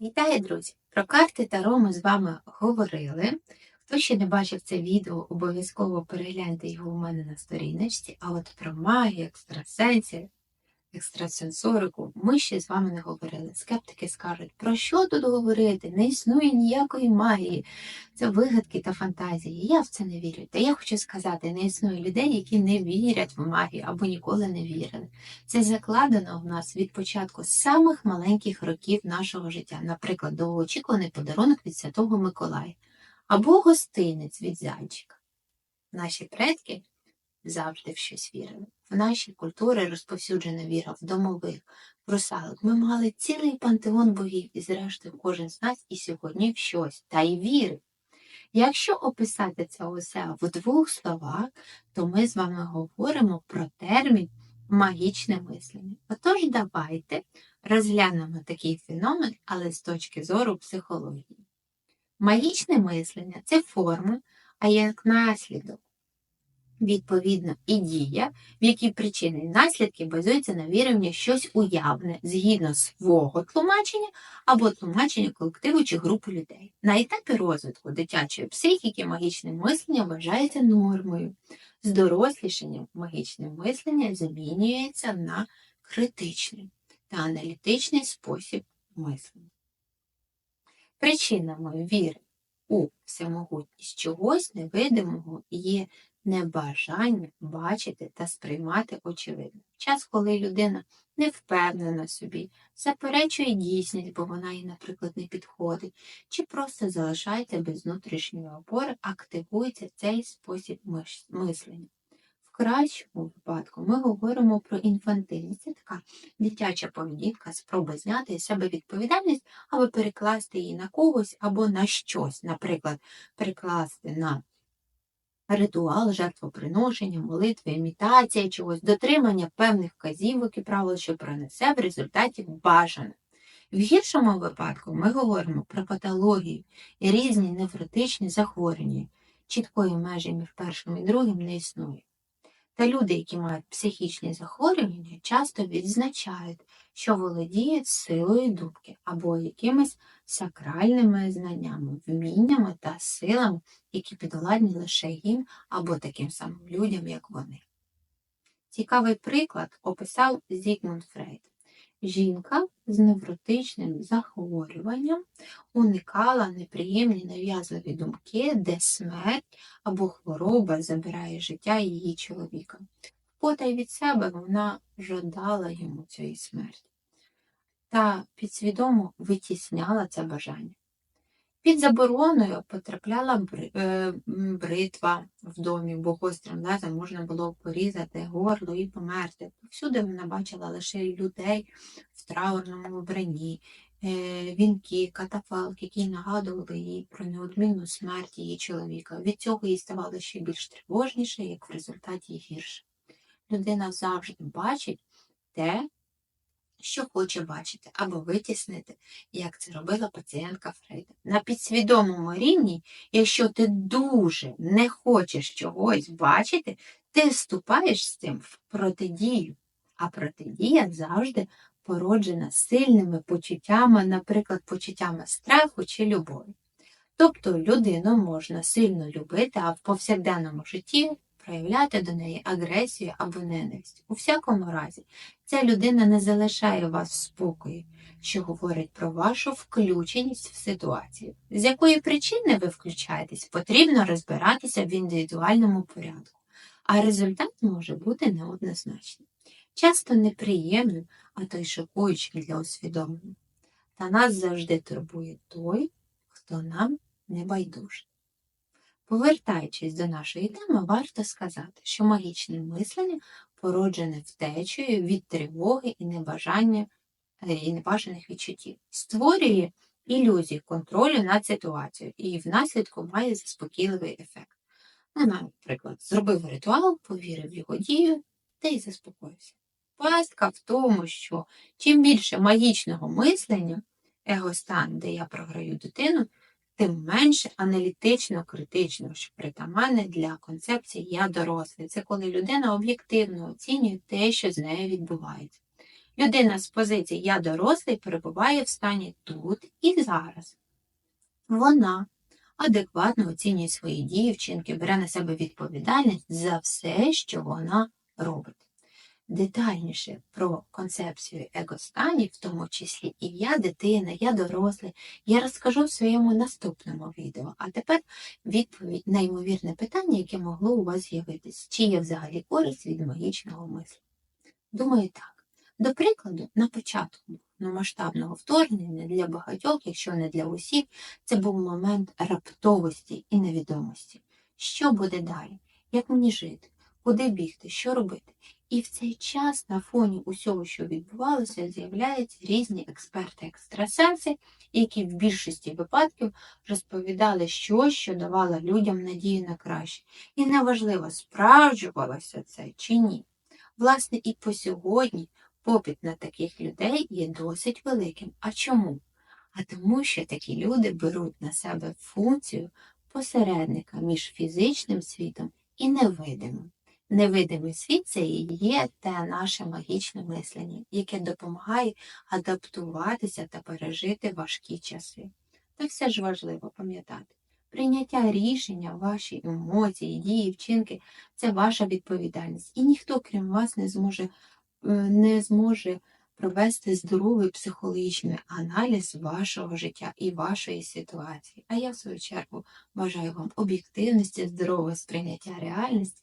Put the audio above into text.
Вітаю, друзі! Про карти Таро ми з вами говорили. Хто ще не бачив це відео, обов'язково перегляньте його у мене на сторіночці. А от про магію, екстрасенсів, екстрасенсорику ми ще з вами не говорили. Скептики скажуть, про що тут говорити? Не існує ніякої магії. Це вигадки та фантазії. Я в це не вірю. Та я хочу сказати, не існує людей, які не вірять в магію або ніколи не вірили. Це закладено в нас від початку самих маленьких років нашого життя, наприклад, довгоочікуваний подарунок від Святого Миколая або гостинець від зайчика. Наші предки завжди в щось вірили. В нашій культурі розповсюджена віра в домових, в русалок. Ми мали цілий пантеон богів, і зрештою кожен з нас і сьогодні в щось, та й вірить. Якщо описати це усе в двох словах, то ми з вами говоримо про термін магічне мислення. Отож, давайте розглянемо такий феномен, але з точки зору психології. Магічне мислення це форма, а як наслідок, відповідно, і дія, в якій причини і наслідки базуються на віруванні щось уявне згідно свого тлумачення або тлумачення колективу чи групи людей. На етапі розвитку дитячої психіки магічне мислення вважається нормою. З дорослішанням магічне мислення замінюється на критичний та аналітичний спосіб мислення. Причинами віри у всемогутність чогось невидимого є небажання бачити та сприймати очевидно. Час, коли людина не впевнена собі, заперечує дійсність, бо вона їй, наприклад, не підходить, чи просто залишається без внутрішньої опори, активується цей спосіб мислення. В кращому випадку ми говоримо про інфантильність. Це така дитяча поведінка, спроба зняти із себе відповідальність або перекласти її на когось або на щось, наприклад, перекласти на ритуал, жертвоприношення, молитви, імітація чогось, дотримання певних вказівок і правил, що принесе в результаті бажане. В гіршому випадку ми говоримо про патологію і різні невротичні захворювання. Чіткої межі між першим і другим не існує. Та люди, які мають психічні захворювання, часто відзначають, що володіють силою думки або якимись сакральними знаннями, вміннями та силами, які підвладні лише їм або таким самим людям, як вони. Цікавий приклад описав Зігмунд Фрейд. Жінка з невротичним захворюванням уникала неприємні нав'язливі думки, де смерть або хвороба забирає життя її чоловіка. Потай від себе вона жадала йому цієї смерті та підсвідомо витісняла це бажання. Під забороною потрапляла е, бритва в домі, бо гострим лезом можна було порізати горло і померти. Всюди вона бачила лише людей в траурному вбранні, е, вінки, катафалки, які нагадували їй про неодмінну смерть її чоловіка. Від цього їй ставало ще більш тривожніше, як в результаті гірше. Людина завжди бачить те, що хоче бачити, або витіснити, як це робила пацієнтка Фрейда. На підсвідомому рівні, якщо ти дуже не хочеш чогось бачити, ти вступаєш з цим в протидію. А протидія завжди породжена сильними почуттями, наприклад, почуттями страху чи любові. Тобто людину можна сильно любити, а в повсякденному житті проявляти до неї агресію або ненависть. У всякому разі, ця людина не залишає вас в спокої, що говорить про вашу включеність в ситуацію. З якої причини ви включаєтесь, потрібно розбиратися в індивідуальному порядку, а результат може бути неоднозначним. Часто неприємним, а то й шокуючим для усвідомлення. Та нас завжди турбує той, хто нам не байдужий. Повертаючись до нашої теми, варто сказати, що магічне мислення породжене втечею від тривоги і небажання е, і небажаних відчуттів, створює ілюзію контролю над ситуацією і внаслідку має заспокійливий ефект. Ну, наприклад, зробив ритуал, повірив в його дію та й заспокоївся. Пастка в тому, що чим більше магічного мислення, егостан, де я програю дитину, тим менше аналітично-критично, що притаманне для концепції я дорослий. Це коли людина об'єктивно оцінює те, що з нею відбувається. Людина з позиції я дорослий перебуває в стані тут і зараз. Вона адекватно оцінює свої дії, вчинки, бере на себе відповідальність за все, що вона робить. Детальніше про концепцію егостанів, в тому числі і я дитина, я дорослий, я розкажу в своєму наступному відео. А тепер відповідь на ймовірне питання, яке могло у вас з'явитись. Чи є взагалі користь від магічного мислення? Думаю, так. До прикладу, на початку масштабного вторгнення для багатьох, якщо не для усіх, це був момент раптовості і невідомості. Що буде далі? Як мені жити? Куди бігти? Що робити? І в цей час на фоні усього, що відбувалося, з'являються різні експерти-екстрасенси, які в більшості випадків розповідали щось, що давало людям надію на краще. І неважливо, справджувалося це чи ні. Власне, і по сьогодні попит на таких людей є досить великим. А чому? А тому, що такі люди беруть на себе функцію посередника між фізичним світом і невидимим. Невидимий світ це і є те наше магічне мислення, яке допомагає адаптуватися та пережити важкі часи. Та все ж важливо пам'ятати. Прийняття рішення, ваші емоції, дії, вчинки це ваша відповідальність. І ніхто, крім вас, не зможе, е, не зможе провести здоровий психологічний аналіз вашого життя і вашої ситуації. А я, в свою чергу, бажаю вам об'єктивності, здорового сприйняття реальності